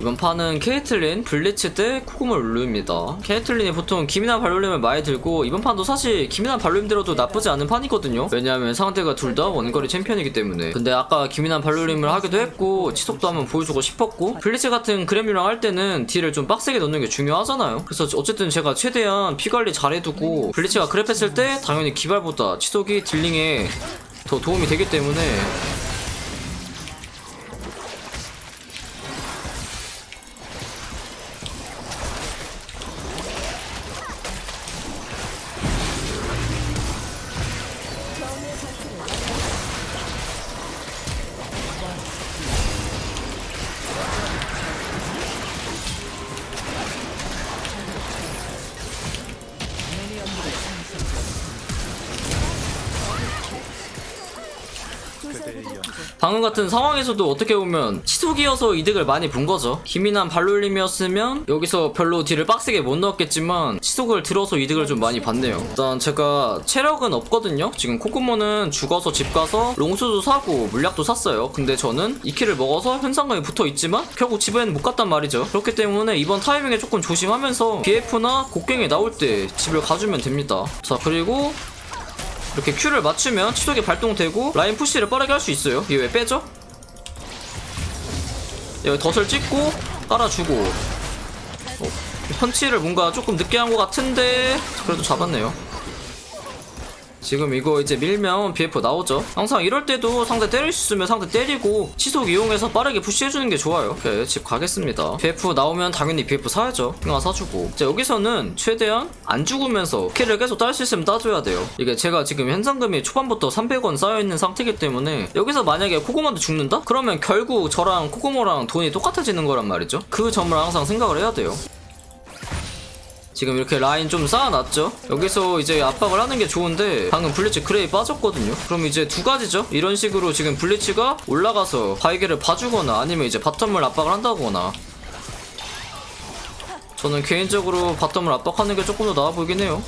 이번 판은 케이틀린, 블리츠 대 코코몰 룰루입니다. 케이틀린이 보통 김이나 발놀림을 많이 들고 이번 판도 사실 김이나 발놀림 들어도 나쁘지 않은 판이거든요. 왜냐하면 상대가 둘 다 원거리 챔피언이기 때문에. 근데 아까 김이나 발놀림을 하기도 했고 치속도 한번 보여주고 싶었고 블리츠 같은 그램류랑 할 때는 딜을 좀 빡세게 넣는 게 중요하잖아요. 그래서 어쨌든 제가 최대한 피 관리 잘해두고 블리츠가 그랩했을 때 당연히 기발보다 치속이 딜링에 더 도움이 되기 때문에 방금 같은 상황에서도 어떻게 보면 치속이어서 이득을 많이 본 거죠. 김이난 발놀림이었으면 여기서 별로 딜을 빡세게 못 넣었겠지만 치속을 들어서 이득을 좀 많이 봤네요. 일단 제가 체력은 없거든요. 지금 코코모는 죽어서 집 가서 롱수도 사고 물약도 샀어요. 근데 저는 2킬을 먹어서 현상금이 붙어 있지만 결국 집에는 못 갔단 말이죠. 그렇기 때문에 이번 타이밍에 조금 조심하면서 BF나 곡괭이 나올 때 집을 가주면 됩니다. 자 그리고 이렇게 Q를 맞추면 치속이 발동되고 라인 푸시를 빠르게 할 수 있어요. 이게 왜 빼죠? 여기 덫을 찍고 깔아주고 어, 펀치를 뭔가 조금 늦게 한 것 같은데 그래도 잡았네요. 지금 이거 이제 밀면 BF 나오죠. 항상 이럴 때도 상대 때릴 수 있으면 상대 때리고 치속 이용해서 빠르게 푸시해주는 게 좋아요. 오케이, 집 가겠습니다. BF 나오면 당연히 BF 사야죠. 하나 사주고. 자, 여기서는 최대한 안 죽으면서 킬을 계속 딸 수 있으면 따줘야 돼요. 이게 제가 지금 현상금이 초반부터 300원 쌓여있는 상태이기 때문에 여기서 만약에 코코모한테 죽는다? 그러면 결국 저랑 코코모랑 돈이 똑같아지는 거란 말이죠. 그 점을 항상 생각을 해야 돼요. 지금 이렇게 라인 좀 쌓아놨죠? 여기서 이제 압박을 하는 게 좋은데 방금 블리츠 그레이 빠졌거든요? 그럼 이제 두 가지죠? 이런 식으로 지금 블리츠가 올라가서 바이게를 봐주거나 아니면 이제 바텀을 압박을 한다거나 저는 개인적으로 바텀을 압박하는 게 조금 더 나아 보이긴 해요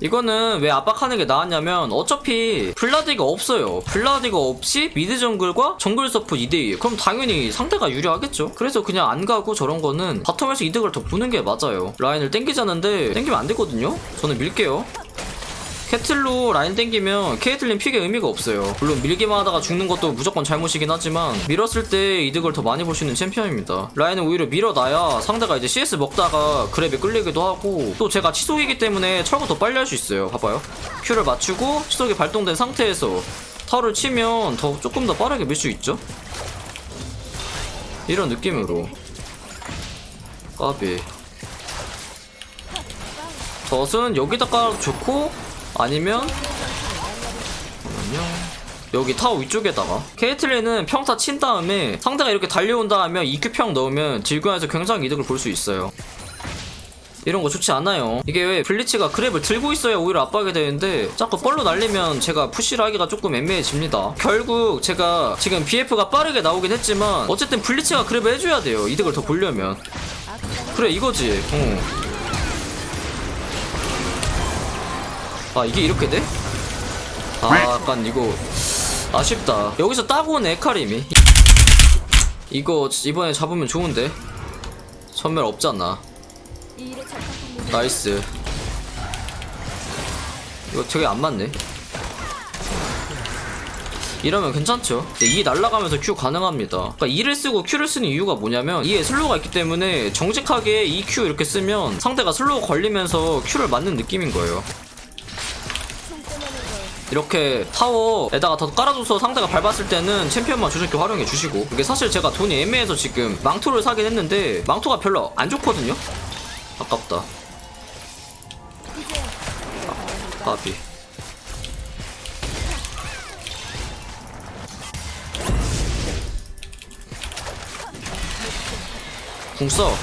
이거는 왜 압박하는 게 나았냐면 어차피 블라디가 없어요. 블라디가 없이 미드 정글과 정글 서프 2대2. 그럼 당연히 상대가 유리하겠죠. 그래서 그냥 안 가고 저런 거는 바텀에서 이득을 더 보는 게 맞아요. 라인을 땡기자는데 땡기면 안 되거든요. 저는 밀게요. 캐틀로 라인 땡기면 케이틀린 픽의 의미가 없어요. 물론 밀기만 하다가 죽는 것도 무조건 잘못이긴 하지만 밀었을 때 이득을 더 많이 볼 수 있는 챔피언입니다. 라인은 오히려 밀어놔야 상대가 이제 CS 먹다가 그랩에 끌리기도 하고 또 제가 치속이기 때문에 철거 더 빨리 할 수 있어요. 봐봐요. Q를 맞추고 치속이 발동된 상태에서 타워를 치면 더 조금 더 빠르게 밀 수 있죠. 이런 느낌으로 까비 덫은 여기다 깔아도 좋고 아니면. 여기 타워 위쪽에다가 케이틀린은 평타 친 다음에 상대가 이렇게 달려온다 하면 EQ평 넣으면 딜교에서 굉장히 이득을 볼 수 있어요. 이런 거 좋지 않아요. 이게 왜 블리츠가 그랩을 들고 있어야 오히려 압박이 되는데 자꾸 뻘로 날리면 제가 푸시를 하기가 조금 애매해집니다. 결국 제가 지금 BF가 빠르게 나오긴 했지만 어쨌든 블리츠가 그랩을 해줘야 돼요. 이득을 더 보려면. 그래 이거지. 어. 아 이게 이렇게 돼? 아 약간 이거 아쉽다. 여기서 따고 온 에카림이 이거 이번에 잡으면 좋은데? 전멸 없잖아. 나이스. 이거 되게 안 맞네. 이러면 괜찮죠? 이 날라가면서 Q 가능합니다. 그러니까 E를 쓰고 Q를 쓰는 이유가 뭐냐면 E에 슬로우가 있기 때문에 정직하게 E Q 이렇게 쓰면 상대가 슬로우 걸리면서 Q를 맞는 느낌인 거예요 이렇게 타워에다가 더 깔아줘서 상대가 밟았을 때는 챔피언만 조절기 활용해 주시고 이게 사실 제가 돈이 애매해서 지금 망토를 사긴 했는데 망토가 별로 안 좋거든요? 아깝다. 아, 까비. 궁써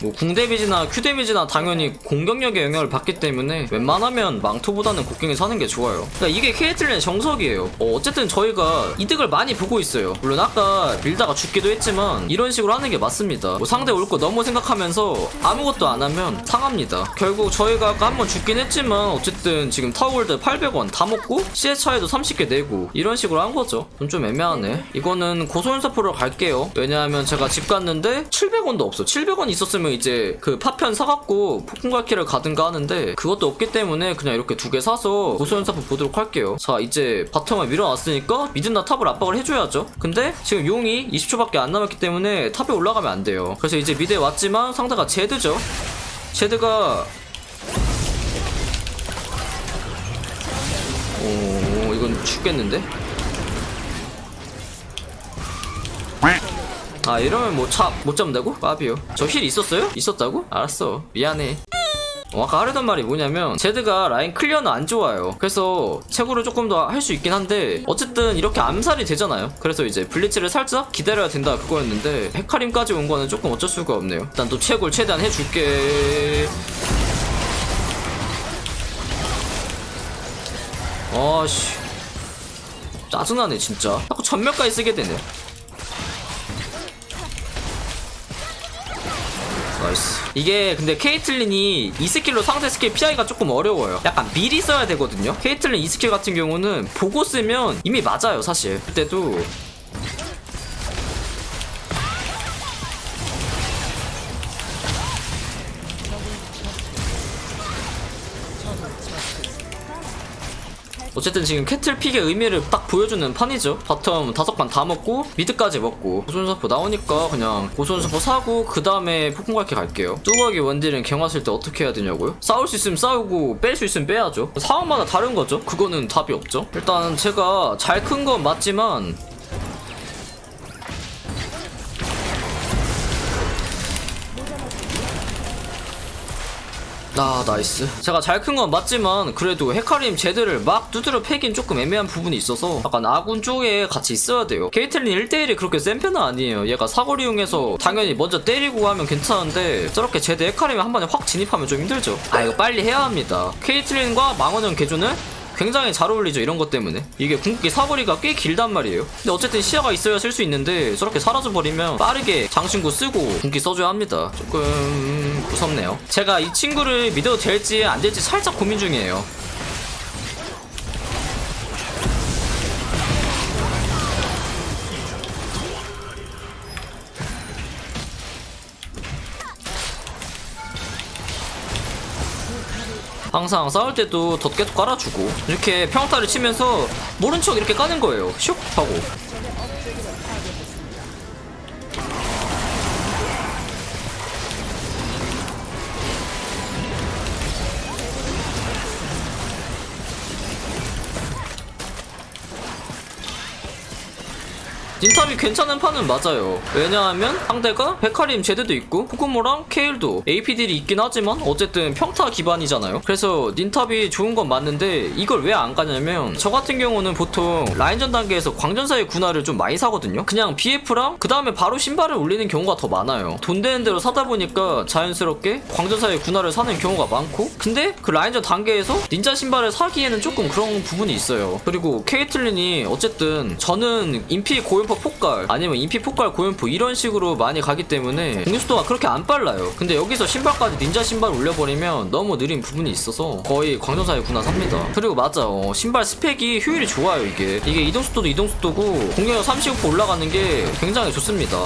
뭐 궁데미지나 큐데미지나 당연히 공격력에 영향을 받기 때문에 웬만하면 망토보다는 곡괭이 사는 게 좋아요. 그러니까 이게 케이틀린의 정석이에요. 어, 쨌든 저희가 이득을 많이 보고 있어요. 물론 아까 밀다가 죽기도 했지만 이런 식으로 하는 게 맞습니다. 뭐 상대 올 거 너무 생각하면서 아무것도 안 하면 상합니다. 결국 저희가 아까 한 번 죽긴 했지만 어쨌든 지금 타워골드 800원 다 먹고 CS 차에도 30개 내고 이런 식으로 한 거죠. 좀, 좀 애매하네. 이거는 고소연사포로 갈게요. 왜냐하면 제가 집 갔는데 700원도 없어. 700원 있었으면 이제 그 파편 사갖고 폭풍갈퀴를 가든가 하는데 그것도 없기 때문에 그냥 이렇게 두 개 사서 고소연사포 보도록 할게요. 자 이제 바텀을 밀어놨으니까 미드나 탑을 압박을 해줘야죠. 근데 지금 용이 20초밖에 안 남았기 때문에 탑에 올라가면 안 돼요. 그래서 이제 미드에 왔지만 상대가 제드죠. 제드가 오 이건 죽겠는데? 아 이러면 뭐차못 잡는다고? 까비요. 저 힐 있었어요? 있었다고? 알았어. 미안해. 어, 아까 하려던 말이 뭐냐면 제드가 라인 클리어는 안 좋아요. 그래서 채굴을 조금 더 할 수 있긴 한데 어쨌든 이렇게 암살이 되잖아요. 그래서 이제 블리츠를 살짝 기다려야 된다 그거였는데 헤카림까지 온 거는 조금 어쩔 수가 없네요. 일단 또 채굴 최대한 해줄게. 아씨. 짜증나네 진짜. 자꾸 전멸까지 쓰게 되네 나이스. 이게 근데 케이틀린이 이 스킬로 상대 스킬 피하기가 조금 어려워요. 약간 미리 써야 되거든요? 케이틀린 이 스킬 같은 경우는 보고 쓰면 이미 맞아요 사실. 그때도 어쨌든 지금 캐틀픽의 의미를 딱 보여주는 판이죠. 바텀 다섯 판 다 먹고 미드까지 먹고 고손사포 나오니까 그냥 고손사포 사고 그 다음에 폭풍갈게 갈게요. 뚜벅이 원딜은 경화 쓸 때 어떻게 해야 되냐고요? 싸울 수 있으면 싸우고 뺄 수 있으면 빼야죠. 상황마다 다른 거죠. 그거는 답이 없죠. 일단 제가 잘 큰 건 맞지만 아 나이스. 제가 잘 큰 건 맞지만 그래도 헤카림 제드를 막 두드려 패긴 조금 애매한 부분이 있어서 약간 아군 쪽에 같이 있어야 돼요. 케이틀린 1대1이 그렇게 센 편은 아니에요. 얘가 사거리 이용해서 당연히 먼저 때리고 하면 괜찮은데 저렇게 제드 헤카림이 한 번에 확 진입하면 좀 힘들죠. 아 이거 빨리 해야 합니다. 케이틀린과 망원형 개조는 굉장히 잘 어울리죠 이런 것 때문에. 이게 궁극기 사거리가 꽤 길단 말이에요. 근데 어쨌든 시야가 있어야 쓸 수 있는데 저렇게 사라져버리면 빠르게 장신구 쓰고 궁극기 써줘야 합니다. 조금 무섭네요. 제가 이 친구를 믿어도 될지 안 될지 살짝 고민 중이에요 항상 싸울 때도 덧 계속 깔아주고 이렇게 평타를 치면서 모른 척 이렇게 까는 거예요. 슉! 하고 닌탑이 괜찮은 판은 맞아요. 왜냐하면 상대가 베카림 제드도 있고 후쿠모랑 케일도 AP들이 있긴 하지만 어쨌든 평타 기반이잖아요. 그래서 닌탑이 좋은 건 맞는데 이걸 왜 안 가냐면 저 같은 경우는 보통 라인전 단계에서 광전사의 군화를 좀 많이 사거든요. 그냥 BF랑 그 다음에 바로 신발을 올리는 경우가 더 많아요. 돈 되는 대로 사다 보니까 자연스럽게 광전사의 군화를 사는 경우가 많고 근데 그 라인전 단계에서 닌자 신발을 사기에는 조금 그런 부분이 있어요. 그리고 케이틀린이 어쨌든 저는 인피 고 연포 폭갈 아니면 인피 폭갈 고연포 이런 식으로 많이 가기 때문에 공격수도가 그렇게 안 빨라요. 근데 여기서 신발까지 닌자 신발 올려버리면 너무 느린 부분이 있어서 거의 광전사의 군화 삽니다. 그리고 맞아 어, 신발 스펙이 효율이 좋아요 이게 이게 이동속도도 이동속도고 공격력 35% 올라가는 게 굉장히 좋습니다.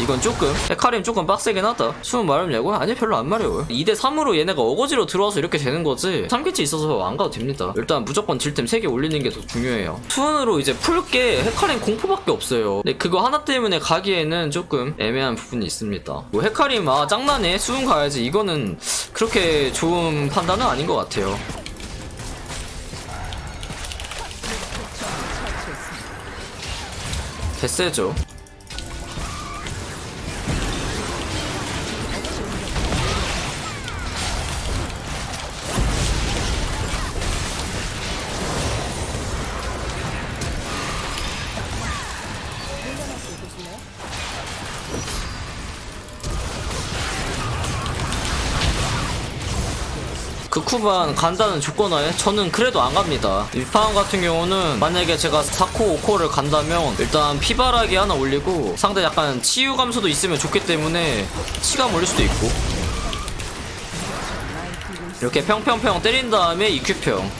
이건 조금. 헤카림 조금 빡세긴 하다. 수은 마렵냐고? 아니 별로 안 마려워요. 2대3으로 얘네가 어거지로 들어와서 이렇게 되는 거지. 3캐치 있어서 안 가도 됩니다. 일단 무조건 질템 3개 올리는 게 더 중요해요. 수은으로 이제 풀게 헤카림 공포밖에 없어요. 근데 그거 하나 때문에 가기에는 조금 애매한 부분이 있습니다. 뭐 헤카림 아 짱나네. 수은 가야지. 이거는 그렇게 좋은 판단은 아닌 것 같아요. 개쎄죠 극후반 간다는 조건하에 저는 그래도 안 갑니다. 위파원 같은 경우는 만약에 제가 4코, 5코를 간다면 일단 피바라기 하나 올리고 상대 약간 치유 감소도 있으면 좋기 때문에 치감 올릴 수도 있고 이렇게 평평평 때린 다음에 EQ평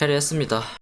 캐리했습니다.